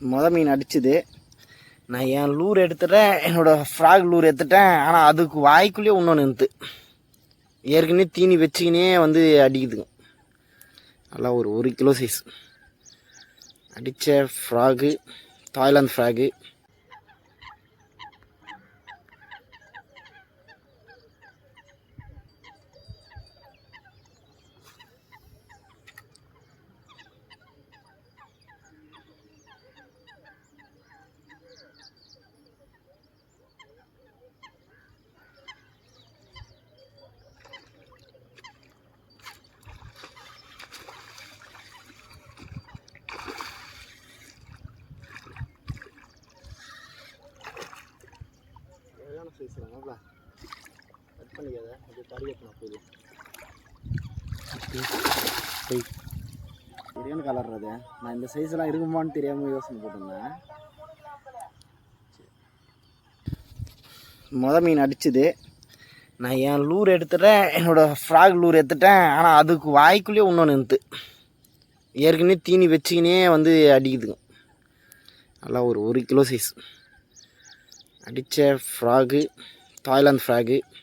மொதல் மீன் அடிச்சுது. நான் என் லூர் எடுத்துட்டேன். என்னோடய ஃப்ராக் லூர் எடுத்துட்டேன். ஆனால் அதுக்கு வாய்க்குள்ளேயே இன்னொன்று நிறுத்து ஏற்கனவே தீனி வச்சுக்கினே வந்து அடிக்குதுங்க. நல்லா ஒரு ஒரு கிலோ சைஸ் அடித்த ஃப்ராகு தாய்லாந்து ஃப்ராகு சரியான சைஸ் கட் பண்ணிக்காத. அது கறி கட்டணும் சரியான கலர் அது நான் இந்த சைஸ்லாம் இருக்குமான்னு தெரியாமல் யோசனை போட்டிருந்தேன். மொதல் மீன் அடிச்சுது. நான் என் லூர் எடுத்துட்டேன். என்னோடய ஃப்ராக் லூர் எடுத்துட்டேன். ஆனால் அதுக்கு வாய்க்குள்ளேயே இன்னொன்று நிறுத்து ஏற்கனவே தீனி வச்சுக்கினே வந்து அடிக்குதுங்க. நல்லா ஒரு ஒரு கிலோ சைஸ் அடித்த ஃப்ராகு தாய்லாந்து ஃப்ராகு